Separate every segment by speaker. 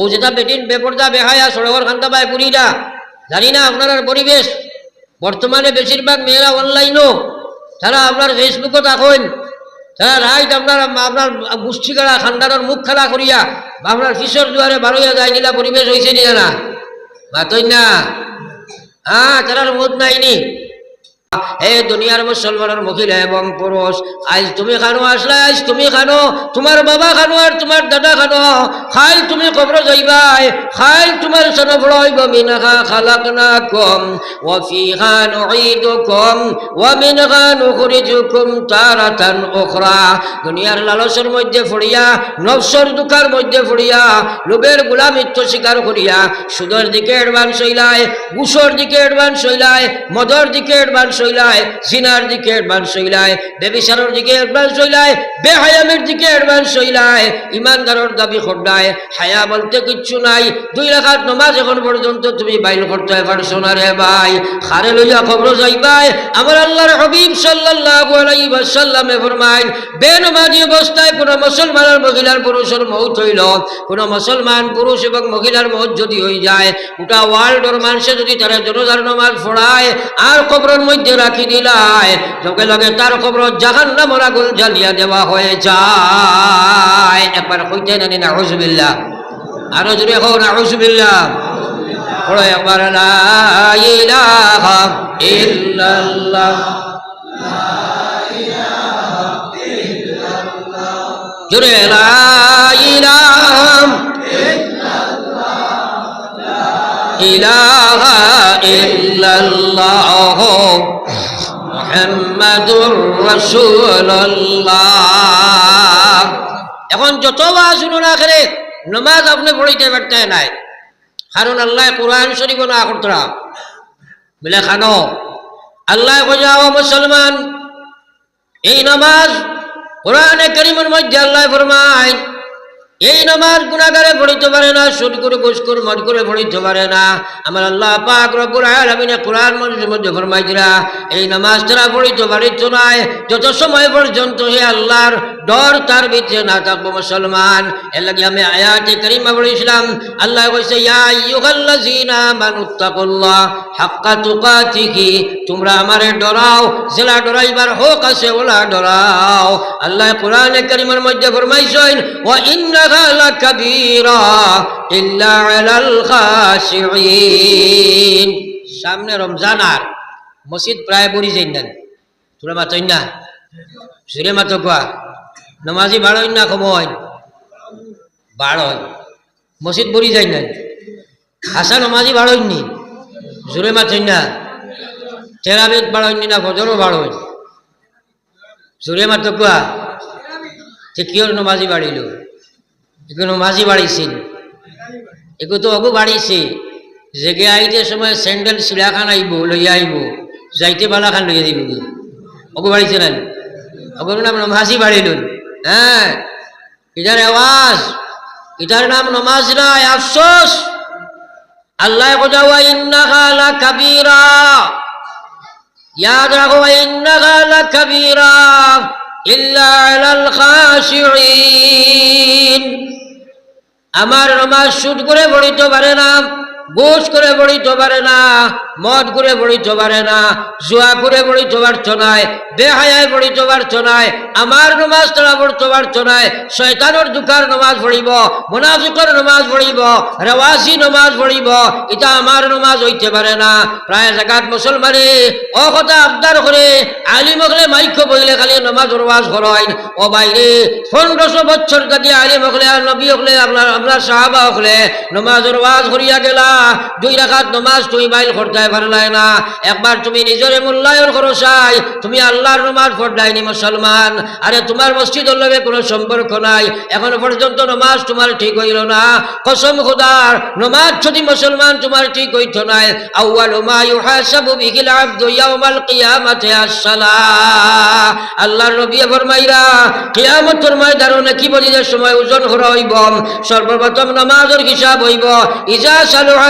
Speaker 1: ও যেটা বেটিন বেপর্দা, বেহায়া সড়কর খান্তা পায় পুরীরা জানি না আপনার পরিবেশ। বর্তমানে বেশিরভাগ মেয়েরা অনলাইনও তারা আপনার ফেসবুকও থাকেন তারা রাইট আপনার আপনার গোষ্ঠী খেলা খান্ডানোর মুখ খেলা করিয়া আপনার কিশোর দুয়ারে বারোইয়া যায়, নিলা পরিবেশ হয়েছে নিয়ে না মাতই না। হ্যাঁ তারার মুখ নাইনি হে দুনিয়ার মুসলমানের মহিলা এবং পুরুষ, আজ তুমি খানো, আসলে আজ তুমি খানো, তোমার বাবা খানো আর তোমার দাদা খানো, খাই তুমি কবর যাইবাই খাই তোমার সন মিনহা খালাকনা কম লালসের মধ্যে ফড়িয়া নফসর দুঃখার মধ্যে ফড়িয়া, লোভের গোলামিত্ব স্বীকার করিয়া, সুদের দিকে অ্যাডভান্স হইলায় ঘুষর দিকে অ্যাডভান্স হইলায় মদর দিকে অ্যাডভান্স হইলায় সিনার দিকে অ্যাডভান্স হইলায় দিকে অ্যাডভান্স হইলায় বেহায়ামের দিকে অ্যাডভান্স হইলায় ইমানদারর দাবি হায়া বলতে কিচ্ছু নাই, দুই নমাজ এখন পর্যন্ত তুমি বাইল করতে পারছ না রে ভাই। লইয়া খবর যাইবাই আমার আল্লাহর হবিব ফরমাইন, বেনমাজি অবস্থায় কোনো মুসলমানের মহিলার পুরুষের মৌত হইল। কোনো মুসলমান পুরুষ এবং মহিলার মৌত যদি হয়ে যায় ওটা ওয়ার্ল্ডর মানুষে যদি তারা জনজার নমাজ পড়ায়, আর কবরের মধ্যে রাখি দিলায় লগে লগে তার কবর জাহান নামর আগুন জ্বালিয়া দেওয়া হয়ে যায়। একবার হইতে নানি না হজবিল্লা আরও জুড়ে হোক না হজবিল্লা পড়ো একবার জুড়ে লা ইলাহা ইলাহা ইল্লাল্লাহ। মুহাম্মাদুর রাসূলুল্লাহ। এখন যত বা শুনুন আখরে, নমাজ আপনি পড়িতে পারতে নাই। কারণ আল্লাহ কোরআন শরীফ না করতরা বলে খানো আল্লাহ খোঁজাও মুসলমান, এই নামাজ কোরআনে করিমের মধ্যে আল্লাহ ফরমায় এই নামাজ গুণাগারে পড়িতে পারে না সুদ করে ঘুষ করে মদ করে পড়িতে পারে না। আমার আল্লাহ পাক রব্বুল আলামিন কোরআন মধ্যে মধ্যে ফরমাই দিলা এই নামাজ তারা পড়িতে পারিত নাই, যত সময় পর্যন্ত হে আল্লাহর ডর তার ভিতরে না থাকব মুসলমান। এর লাগে আমি আয়াতে করিমা পড়েছিলাম আল্লাহ কইছে ইয়া আইয়ুহাল্লাযীনা আমানুত্তাকুল্লাহ হাক্কা তুকাতিহি, তোমরা আমারে ডরাও জেলা ডরাইবার হোক আছে ওলা ডরাও। আল্লাহ কোরআনে করিমের মধ্যে ফরমাইছেন, ওয়া ইন্নাহা সামনে রমজান আর মসজিদ প্রায় বড়ি যাই না তোরা মাতই না? সুরে মাতো কোয়া নমাজি বাড়ই না সময় বাড়ই। মসজিদ বড়ি যাই না হাসা নমাজি বাড়ই নি। জোরে মাতই না? তেরাবিদ বাড়ই না ফজরও বাড়ই। জোরে মাতো কোয়া কিয়র নমাজি বাড়িল? এগুলো নমাজি বাড়িছিল এগু তো অগু বাড়িছে। জেগে আইতে সময় স্যান্ডেল চিড়াখান আইব, লইয়া আইব, যাইতে বালাখান লইয়া দিব অগু বাড়িছে না অগুর নাম নমাজি বাড়িল হ্যাঁ ইটার আওয়াজ ইটার নাম নমাজ নাই, আফসোস। আল্লাহ কোজাওয়া ইন্নাহা লা কাবীরা ইয়াদ রাখো ইন্নাহা লা কাবীরা আমার নমাজ শুট করে পড়িতে পারে না। গোস করে পড়িতে পারে না, মদ করে পড়িতে পারে না, জুয়া করে পড়িতে পারছ নাই বেহায়ায় পড়িতে পারছ নাই আমার নমাজ তারা পড়তে পারছ নাই শয়তানোর দুঃখার নমাজ পড়িব, মোনাফিকর নমাজ পড়িব রেওয়াসি নমাজ পড়িব, এটা আমার নমাজ হইতে পারে না। প্রায় জায়গাত মুসলমানে, ও কথা আবদার করে, আলিম হলে মাইক্য বইলে খালি নমাজ রওয়াজ করাইন ও বাইরে, পনেরোশো বছর থাকি আলিম হলে আর নবী হলে, আপনার আপনার সাহাবা হলে নমাজ রওয়াজ করিয়া গেলা দুই রাখাত নমাজ তুমি বাইল করতে পারলাই না। একবার তুমি নিজরে মূল্যায়ন করো তুমি আল্লাহর নমাজ মুসলমান। আরে তোমার কোনো সম্পর্ক নাই। পর্যন্ত নমাজ তোমার ঠিক হইল না। কসম খুদার, নমাজ যদি মুসলমান তোমার ঠিক হইত নাই সময় ওজন হইব সর্বপ্রথম নামাজের হিসাব হইব, ইজা সালুহাত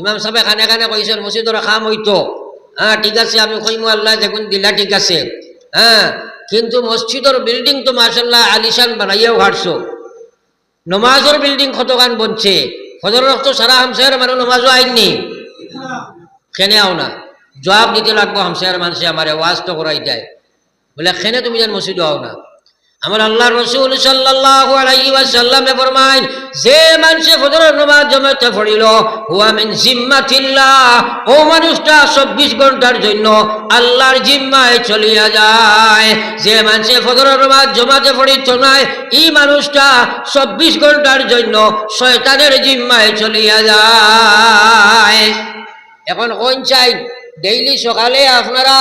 Speaker 1: ইমাম সাহেব খানে খানে কইছেন মসজিদর খাম হইতো হ্যাঁ ঠিক আছে, আমি কইমু আল্লাহ দেখুন দিলা, ঠিক আছে। হ্যাঁ কিন্তু মসজিদর বিল্ডিং তো মাশাল্লাহ আলিশান বানাইয়াও হাঁটছো নমাজর বিল্ডিং কতখান বনছে? ফজর রক্ত সারা হামসায়ের মানুষ নমাজও আইননি খেনে আও না। জবাব দিতে লাগবো হামসায়ের মানুষে আমার ওয়াজ তো করাই দেয় বলে, খেনে তুমি যেন মসজিদ আও না। আমার আল্লাহ রসুল সাল্লাল্লাহু ফরমাইন, যে মানুষে ফজরের নামাজ জমাতে পড়িল, হুয়া মিন ও মানুষটা 24 ঘণ্টার জন্য আল্লাহর জিম্মায় চলিয়া যায়। যে মানুষে ফজরের নামাজ জমাতে পড়িত নাই, এই মানুষটা 24 ঘণ্টার জন্য শয়তানের জিম্মায় চলিয়া যায়। এখন কোন চাই? ডেইলি সকালে আপনারা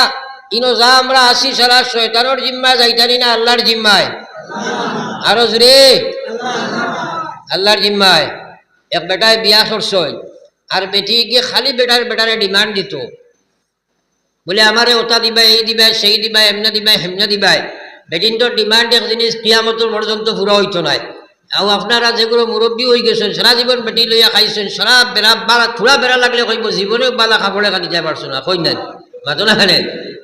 Speaker 1: ইনো যা আমরা আসি সারা শয়তানোর জিম্মায়, যাইতানি না আল্লাহর জিম্মায়। আরও জুড়ে আল্লাহর জিম্মায়। এক বেটায় বিয়া করছই, আর বেটি গিয়ে খালি বেটার বেটারে ডিমান্ড দিত। বলে, আমারে ওটা দিবাই, এই দিবাই, সেই দিবাই, এমনা দিবাই, হেমনা দিবাই। বেটিন তো ডিমান্ড এক জিনিস কিয়ামতর পর্যন্ত পুরো হইতো নাই। আৰু আপনারা যেগুলো মুরব্বী হয়ে গেছেন, সারা জীবন বেটি লইয়া খাইছেন, সারা বেড়া বালা থোড়া বেড়া লাগলে কইব, জীবনেও বালা খাবলে খানি যাই পারছ না, কই নাই? মাতো না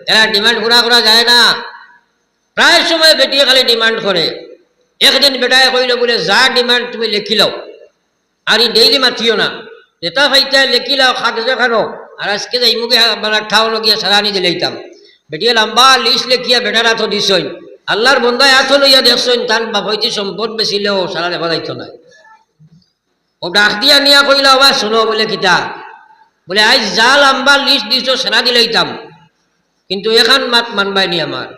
Speaker 1: এরা ডিমান্ড পুরা করা যায় না। প্রায় সময় বেটিয়ে খালি ডিমান্ড করে। একদিন বেটায় কইল, বলে, যা ডিমান্ড তুমি লিখি লও। আর ই ডেইলি মাতিও না। যেটা ফাইতে লিখি লও খাদ্য খানো আর আজকে যাই মুখে মানে ঠাউনো গিয়া সারানি দিলেইতাম বেটিয়ে লম্বা লিস্ট লেখিয়া বেটার হাত দিছইন। আল্লাহর বন্ধায় হাত লইয়া দেখছইন তান বাপইতি সম্পদ বেচিলেও সারা দেখা যাইতো না ও ডাক দিয়া নিয়া কইলা বা শুনো বলে কিতা। বলে আজ যা লম্বা লিস্ট দিছ সারা দিলেইতাম কিন্তু এখান মাত মানবাই নি আমার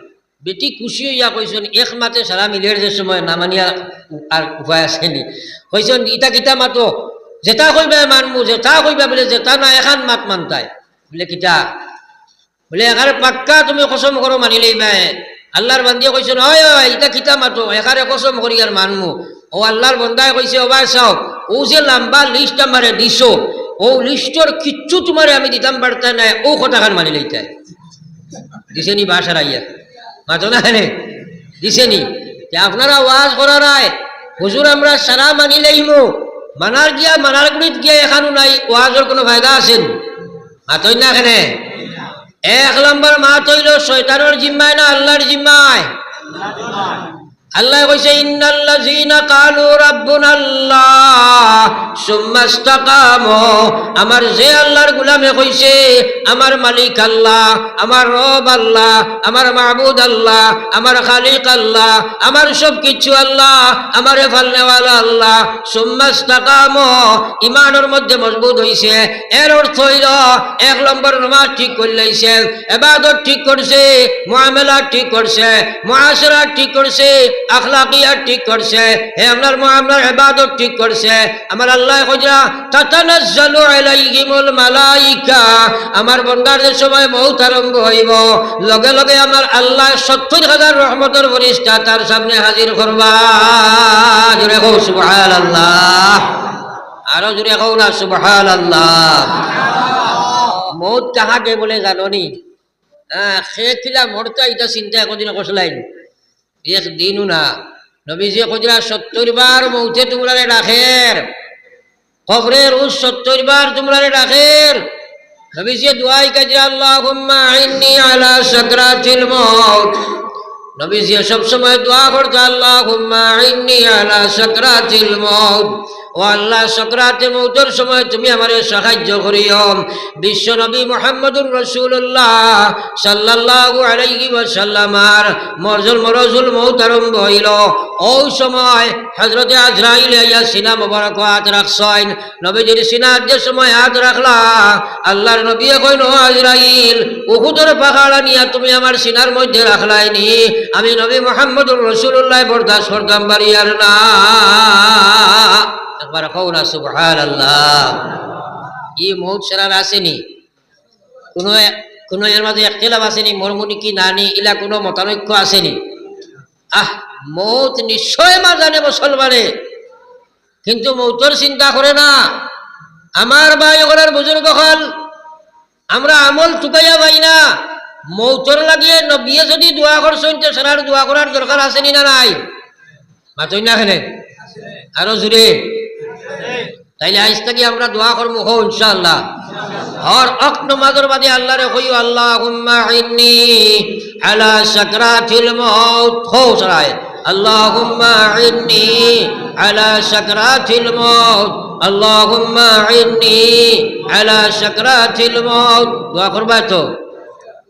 Speaker 1: বেটি খুশি হইয়া কইছেন এক মাতে সারা মিলের যে সময় না মানিয়া আর উপায় আসেনি কইছেন ইটা কিতা মাতো? যেটা কইবা মানমু যেটা কইবা বলে যেটা না এখান মাত মানতাই। বলে, কিতা? বলে এখানে পাক্কা তুমি কসম করো মানি লইবা আল্লাহর বান্দিয়ে কইছেন হয় হয় ইটা কিতা মাতো? এখানে কসম করি আর মানমু ও আল্লাহর বন্দায় কইছে ওবা চাও ও যে লম্বা লিস্ট আমারে দিছো ও লিস্টর কিচ্ছু তোমারে আমি দিতাম পারতাম না ও কথাখান মানি লইতাই দিছেনি বাসার আইয়া। মাতো না হেনে দিছেনি। যে আপনারা ওয়াজ করার আয়, হুজুর আমরা সারা মানি লাইমু মানার গিয়া, মানার গুড়িত গিয়া এখানো নাই, ওয়াজর কোনো ফায়দা আছেন? মাতই না এখানে? এক নম্বর মাত হইল, শয়তানোর জিম্মায় না আল্লাহর জিম্মায়? আল্লাহ আমার যে আল্লাহর গোলামে কইছে, আমার মালিক আল্লাহ, আমার রব আল্লাহ, আমার মাহবুদ আল্লাহ, আমার খালিক আল্লাহ, আমার সব কিছু আল্লাহ, আমার ফালনেওয়ালা আল্লাহ, সুম্মা ইসতাকামু। ইমানের মধ্যে মজবুত হইছে। এর অর্থ হইল, এক নম্বর নামাজ ঠিক করলাইছে এবাদত ঠিক করছে, মুআমালা ঠিক করছে, মুআশারা ঠিক করছে আখলাকিয়াত ঠিক করছে, হে আপনার মুআমালার ইবাদত ঠিক করছে। আমার আল্লাহ কইরা আমার বন্দার সময় মৌত আরম্ভ হইব, লগে লগে আমার আল্লাহ সত্তর হাজার রহমতের ফরিস্তা তার সামনে হাজির করবা। জোরে কও সুবহানাল্লাহ। আরও জোরে কও না সুবহানাল্লাহ। মৌত কাহাকে বলে জাননি? হ্যাঁ সে কিলা মরতা এটা চিন্তা কোনদিন কষলাইন এক দিনও না নবীজি খুজরা সত্তর বার মৌতে তোমরারে রাখের কবরের উস সত্তর বার তোমরারে রাখের নবীজি দুয়াই কাজরা, আল্লাহুম্মা আইন্নি আলা সাকরাতিল মউত। নবীজি সব সময় দোয়া করতো, আল্লাহুম্মা আইন্নি আলা সাকরাতিল মউত। ও আল্লাহ সকরাতে মৌতর সময় তুমি আমারে সাহায্য করিও। বিশ্ব নবী মোহাম্মদুর রসুল্লাহ সাল্লাল্লাহু আলাইহি ওয়াসাল্লামার মরজুল মরজুল মৌত আরম্ভ হইল। ওই সময় হজরতে আজরাইল আইয়া সিনা মোবারক হাত রাখছেন। নবীজির সিনার যে সময় হাত রাখলা, আল্লাহর নবী কইন আজরাইল, উহুদের পাহাড়া নিয়া তুমি আমার সিনার মধ্যে রাখলাইনি। আমি নবী মোহাম্মদুর রসুল্লাহ বরদাস্ত করতাম আর না। আল্লাহ ই কোনো কোনো কি কোনো মতানৈক্য আসেনি। আহ, মৌত নিশ্চয় মা জানে মুসলমানে। কিন্তু মৌতর চিন্তা করে না। আমার ভাই ওখানের বুজুর্গ হল, আমরা আমল টুকাইয়া পাই না। মৌতর লাগিয়ে নবিয়ে যদি দোয়া করছেন তো সারার দোয়া করার দরকার আসেনি না নাই? মাতই না খেলে আরও জুড়ে তাইলে আজ থেকে আমরা দোয়া করবো হো ইনশাআল্লাহ হর অক নমাজের বাদে আল্লাহ রে কইও আল্লাহ হুম্মা ইন্নি আলা সাকরাতিল মাউত হো সরায় اللهم إني على سكرات الموت اللهم إني على سكرات الموت وقربته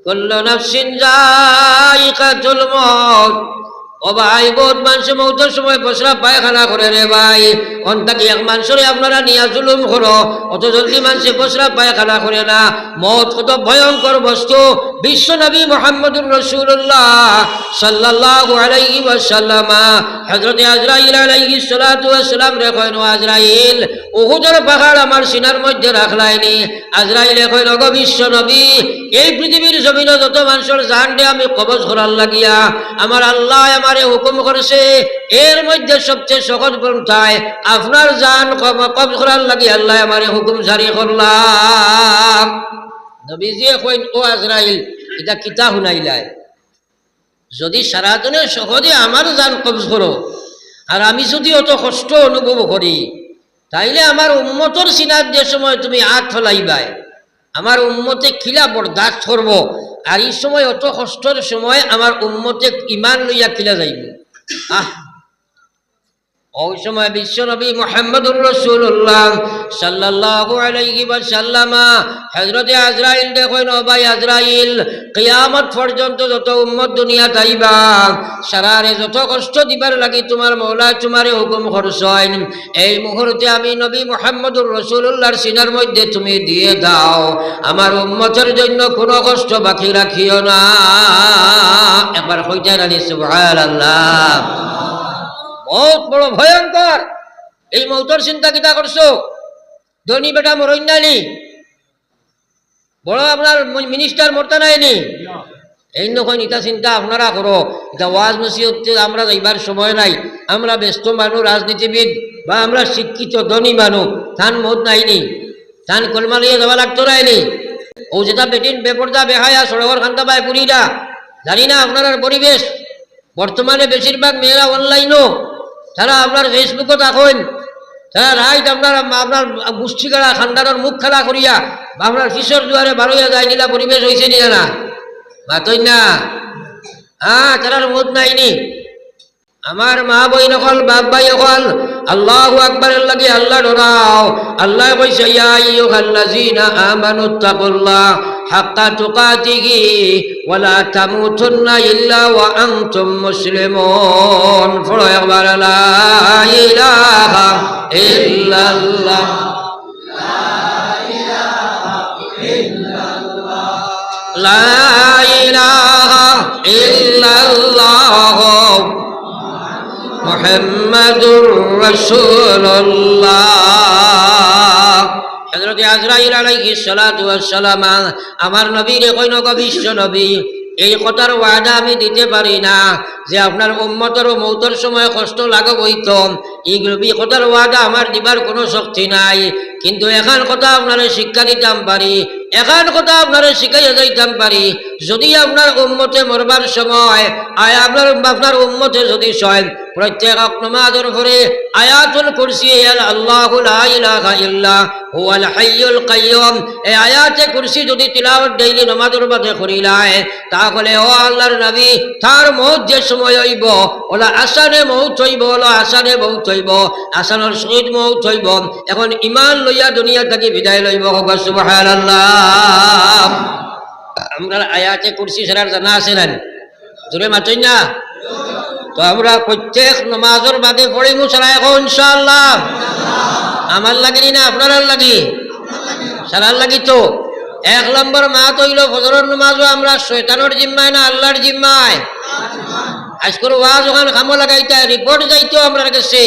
Speaker 1: كل نفس ذائقة الموت ও ভাই, বহুত মানুষ মৌতের সময় পায়খানা করে রে ভাই। অন্তাকে এক মানুষরে আপনারা নিয়া জুলুম করো, অত জলদি মানুষে বসরা পায়খানা করে না। মত কত ভয়ঙ্কর বস্তু। বিশ্ব নবী মোহাম্মদুর রসুল্লাহ সাল্লাল্লাহু আলাইহি ওয়াসাল্লাম, হযরত আজরাইল আলাইহিস সালাতু ওয়াসসালাম রে আজরাইল, উহুদের পাহাড় আমার সিনার মধ্যে রাখলাইনি। আজরাইল বিশ্ব নবী, এই পৃথিবীর জমিনে যত মানুষের জান দে আমি কবজ করার লাগিয়া, আমার আল্লাহ, আমারে হুকুম করেছে, এর মধ্যে সবচেয়ে সহজ পন্থায় আপনার জান কবজ করার লাগি আল্লাহ আমারে হুকুম জারি করলাম। যদি সারাজনে সহজে আমার জান কবজ করো, আর আমি যদি অত কষ্ট অনুভব করি, তাইলে আমার উন্মতর সিনার যে সময় তুমি আট ফলাইবাই, আমার উম্মতে খিলা বরদাস্ত করব আর এই সময় অত কষ্টর সময় আমার উন্মতে ইমান লইয়া কিলা যাইব। আহ ওই সময় বিশ্বনবী মোহাম্মদুর রসুল্লাহ সাল্লাল্লাহু আলাইহি ওয়াসাল্লাম হযরতে আজরাইল দেখেন ভাই আজরাইল, কিয়ামত পর্যন্ত যত উম্মত দুনিয়া তাইবা সারারে যত কষ্ট দিবার লাগি তোমার মৌলা তোমারে হুকুম করছেন। এই মুহূর্তে আমি নবী মোহাম্মদুর রসুল্লাহর সিনার মধ্যে তুমি দিয়ে দাও। আমার উম্মতের জন্য কোনো কষ্ট বাকি রাখিও না। একবার হইতে রানি, সুবহানাল্লাহ। বহুত বড় ভয়ঙ্কর। এই মৌতর চিন্তা কিতা করছ? ধনী বেটা মরইনানি বড় আপনার মিনিস্টার মরতে নাইনি। এই নখন ইটা চিন্তা আপনারা করো এটা ওয়াজ নসিহতে আমরা যাইবার সময় নাই। আমরা ব্যস্ত মানুষ রাজনীতিবিদ বা আমরা শিক্ষিত, ধনী মানুষ থান মত নাইনি। থান কলমা লিয়ে যাওয়া লাগতো নাইনি। ও যেটা বেটিন বেপর্দা বেহায়া সড়কর খান্তা পায় পুরীরা জানি না আপনার পরিবেশ বর্তমানে বেশিরভাগ মেয়েরা অনলাইনও তারা আপনার ফেসবুকত এখন তারা রাইট আপনার আপনার খেলা খান্ডানোর মুখ খেলা করিয়া আপনার কিশোর দুয়ারে বারোয়া যায় নিলা পরিবেশ হয়েছে নিয়ে না? মাতই না? হ্যাঁ তারার মত নাইনি আমার মা বই নকল বাপ ভাই অকল আল্লাহ আকবরের লাগে আল্লাহ ডরাও। আল্লাহ কইছে, ইয়া আইয়ুহাল্লাযীনা আমানু তাকুল্লাহ হাক্কা তুকাতিহি ওয়ালা তামুতুন্না ইল্লা ওয়া আনতুম মুসলিমুন। পড়ো একবার, লা ইলাহা ইল্লাল্লাহ। লা ইলাহা ইল্লাল্লাহ। মোহাম্মদুর রসুল্লাহ হযরত আজরাইল আলাইহিস সালাতু ওয়াস সালাম আমার নবীর কইন বিশ্ব নবী, এই কথার ওয়াদা আমি দিতে পারি না, যে আপনার উম্মতের মৌতর সময় কষ্ট লাগব এই এই কথার ওয়াদা আমার দিবার কোনো শক্তি নাই। কিন্তু এখান কথা আপনারা শিক্ষা দিতাম পারি এখান কথা আপনারা শিখাইয়া যাইতাম পারি। যদি আপনার উম্মতে মরবার সময়, আয় আপনার আপনার উম্মতে যদি সয়, প্রত্যেক নমাজের ঘরে আয়াতুল কুরসি আয়াতে কুরসি যদি ডেইলি নমাজের করিলায় তাহলে ও আল্লাহর তার মৌত যে সময় হইব, ওলা আসানে মৌত হইব, ওলা আসানে মৌত হইব, আসানের সহিত মৌত হইব। এখন ইমান লইয়া দুনিয়া থেকে বিদায় লইব সুবহানাল্লাহ। আমরা আয়াতে কুরসি ছাড়ার জানা আছে না জোরে মাতই না? তো আমরা প্রত্যেক নমাজের বাদে পড়ি মুসারা এখন, ইনশাআল্লাহ। আমার লাগি না আপনার লাগি? সারার লাগি তো। এক নম্বর মা তৈল ফজরের নমাজও আমরা শয়তানোর জিম্মায় না আল্লাহর জিম্মায়। আজকের ওয়াজ ওখানে খামো লাগাইতে রিপোর্ট যাইতো আমরা কাছে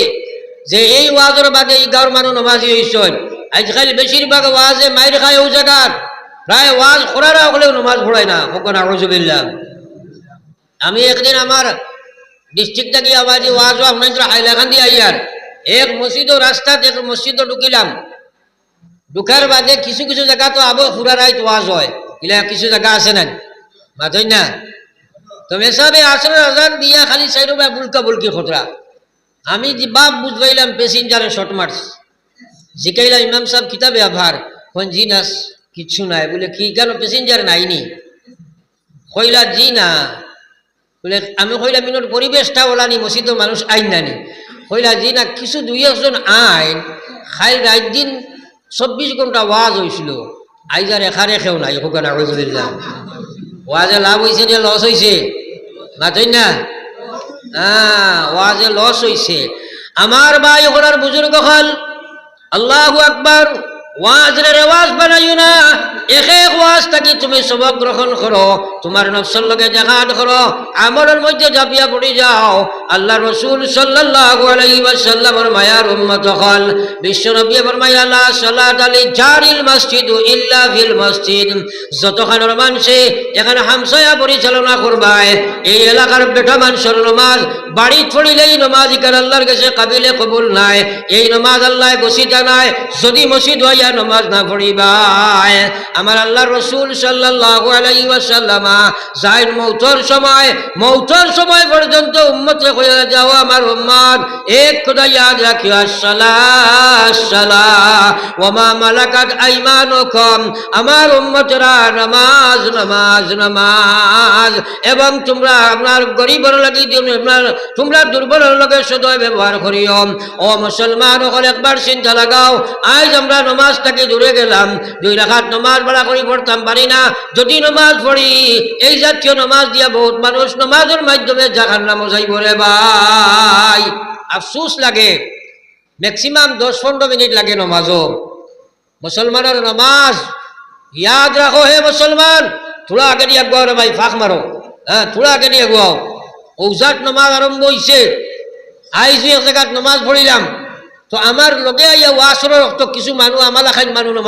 Speaker 1: যে এই ওয়াজের বাদে এই গাঁর মানুষ নমাজি হইছেন। আজকাল বেশিরভাগ ওয়াজে মাইর খায় ও প্রায় ওয়াজ করারা হলেও নমাজ পড়ায় না কখন আউজুবিল্লাহ আমি একদিন আমার ডিস্ট্রিক্ট থেকে আবার ওয়াজ আপনার হাইলাখান দিয়ে আইয়ার। এক মসজিদ রাস্তাতে এক মসজিদ ঢুকিলাম। ঢুকার বাদে কিছু কিছু জায়গা তো আবো ফুরা রাইত ওয়াজ হয়। ইলা কিছু জায়গা আছে না মাথই না? তো মেসাবে আসলে আজান দিয়া খালি সাইড বুলকা বুলকি খতরা। আমি বাপ বুঝবাইলাম প্যাসেঞ্জারে শর্ট মার্চ জিকাইলাম ইমাম সাহেব কিতাবে আভার কোন জি নাস কিছু নাই। বলে, কি কেন প্যাসেঞ্জার নাইনি কইলা, জি না। বলে, আমি কইলাম মিনোর পরিবেশটা ওলানি মসজিদের মানুষ আইন নানি কইলা, জি না, কিছু দুই, একজন আইন, খাই রাত দিন চব্বিশ ঘণ্টা ওয়াজ হয়েছিল আইজার এখা রেখেও নাই হোকা না কইলাম ওয়াজে লাভ হয়েছে নে লস হয়েছে মাতই না? হ্যাঁ ওয়াজে লস হয়েছে আমার ভাই, ওনার বুজুর্গ হল আল্লাহ আকবর ওয়াজ রে রেওয়াজ বানাইও না। এক ওয়াজ তুমি সবক গ্রহণ করো তোমার আমলের মধ্যে জাপিয়া পড়ে যাও। আল্লাহ রসুল সাল্লাল্লাহু বিশ্ব নবী ফরমায় আল্লাহ সাল্লাত আলী যতখানের মানুষে এখানে হামসায়া পরিচালনা করবায় এই এলাকার বেটা মানুষের নমাজ বাড়ি ছড়িলেই নমাজ ইকার আল্লাহর কাছে কাবিলে কবুল নাই। এই নমাজ আল্লাহ বসিতা নাই, যদি মসজিদ হইয়া নমাজ না পড়িবাই আমার আল্লাহ রসুল সাল্লাল্লাহু আলাইহি ওয়াসাল্লামা যাইন মৌতর সময় মৌতর সময় পর্যন্ত উম্মতে হইয়া যাও আমার উম্মত এক কথা ইয়াদ রাখিও আসসালাহ ওমা মালাকাত আইমানুকুম, আমার উম্মতরা নামাজ নামাজ নামাজ, এবং তোমরা আপনার গরিবর লাগি তোমরা দুর্বলের লগে সদয় ব্যবহার করিও। ও মুসলমান হল একবার চিন্তা লাগাও, আজ আমরা নমাজ থেকে দূরে গেলাম, দুই রাখাত নমাজ বেড়া করি পড়তাম পারি না। যদি নমাজ পড়ি, এই জাতীয় নমাজ দিয়া বহুত মানুষ নমাজের মাধ্যমে জাহান নাম যাইব রে ভাই। আফসুস লাগে। ম্যাক্সিমাম দশ পনেরো মিনিট লাগে নমাজও। মুসলমানের নমাজ, ইয়াদ রাখো হে মুসলমান। থোড়া আগে দিয়ে আগুয়াও রে ভাই, ফাঁক মারো। হ্যাঁ থোড়া আগে দিয়ে আগুয়াও ঔজাত নমাজ আরম্ভ হইছে। আইসি এক জায়গাত নমাজ পড়িলাম। তো আমার লগে আইয়া ওয়াসর রক্ত কিছু মানুষ আমার খান মানুষ নমাজ